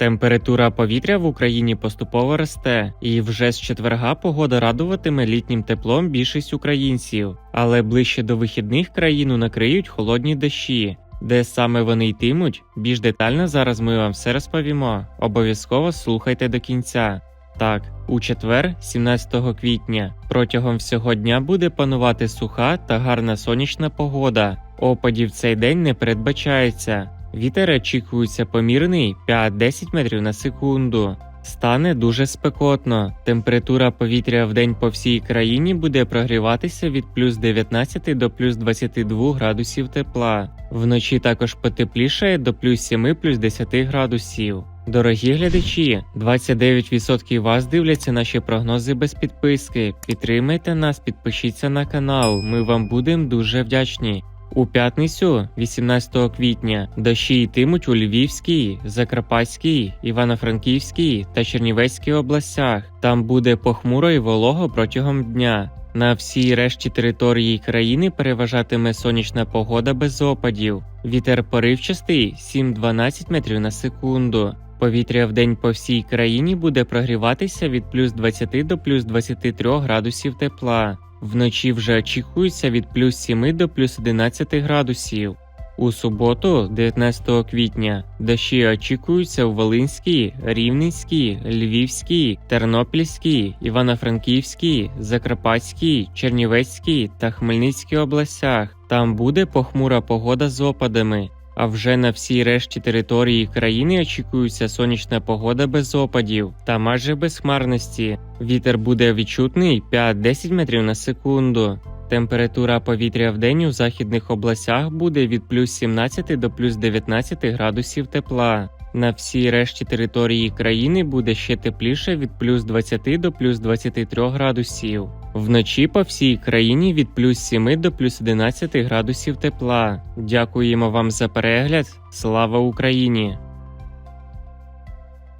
Температура повітря в Україні поступово росте, і вже з четверга погода радуватиме літнім теплом більшість українців, але ближче до вихідних країну накриють холодні дощі. Де саме вони йтимуть, більш детально зараз ми вам все розповімо. Обов'язково слухайте до кінця. Так, у четвер, 17 квітня, протягом всього дня буде панувати суха та гарна сонячна погода. Опадів цей день не передбачається. Вітер очікується помірний 5-10 метрів на секунду. Стане дуже спекотно. Температура повітря в день по всій країні буде прогріватися від плюс 19 до плюс 22 градусів тепла. Вночі також потеплішає до плюс 7 плюс 10 градусів. Дорогі глядачі, 29% вас дивляться наші прогнози без підписки. Підтримайте нас, підпишіться на канал. Ми вам будемо дуже вдячні. У п'ятницю, 18 квітня, дощі йтимуть у Львівській, Закарпатській, Івано-Франківській та Чернівецькій областях. Там буде похмуро і волого протягом дня. На всій решті території країни переважатиме сонячна погода без опадів. Вітер поривчастий 7-12 метрів на секунду. Повітря в день по всій країні буде прогріватися від плюс 20 до плюс 23 градусів тепла. Вночі вже очікується від плюс 7 до плюс 11 градусів. У суботу, 19 квітня, дощі очікуються у Волинській, Рівненській, Львівській, Тернопільській, Івано-Франківській, Закарпатській, Чернівецькій та Хмельницькій областях. Там буде похмура погода з опадами. А вже на всій решті території країни очікується сонячна погода без опадів та майже без хмарності. Вітер буде відчутний 5-10 метрів на секунду. Температура повітря в день у західних областях буде від плюс 17 до плюс 19 градусів тепла. На всій решті території країни буде ще тепліше від плюс 20 до плюс 23 градусів. Вночі по всій країні від плюс 7 до плюс 11 градусів тепла. Дякуємо вам за перегляд. Слава Україні!